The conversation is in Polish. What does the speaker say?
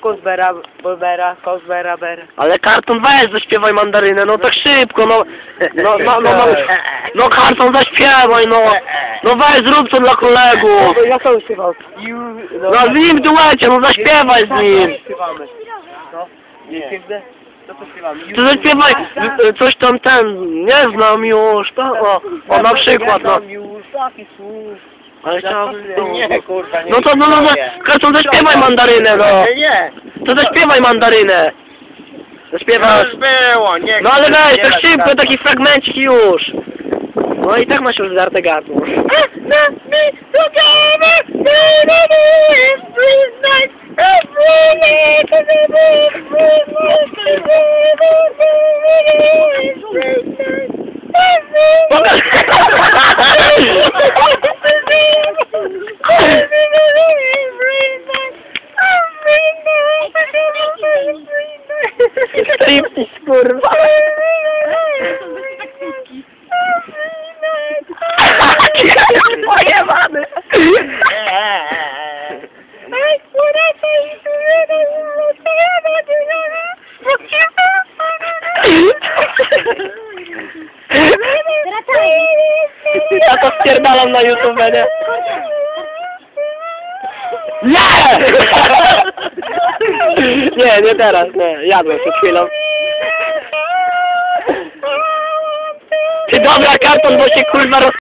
Kozbera, Bolbera, Kozbera, Bera. Ale karton weź, zaśpiewaj mandarynę, no tak szybko, no. No, no, no, no, no karton zaśpiewaj, no. No weź, zrób to dla kolegów. Ja to śpiewał. No z nim duecie, no zaśpiewaj z nim. No, nie? To zaśpiewaj coś tam ten, nie znam już, to, o, o na przykład, no. Już. Ale chciałbym, Nie, kurwa, nie. no to, no, no, no, karton zaśpiewaj mandarynę, no. Nie. To zaśpiewaj mandarynę. Zaśpiewasz. było, nie. No ale weź, tak szybko, taki fragmencik już. No i tak masz już zdarte gardło. Striptease, kurwa. Pojebany. Ja to spierdalam na YouTube, nie? Nie! Nie, nie teraz, nie. Jadłem przed chwilą. Ty dobra, karton, bo się kurwa roz...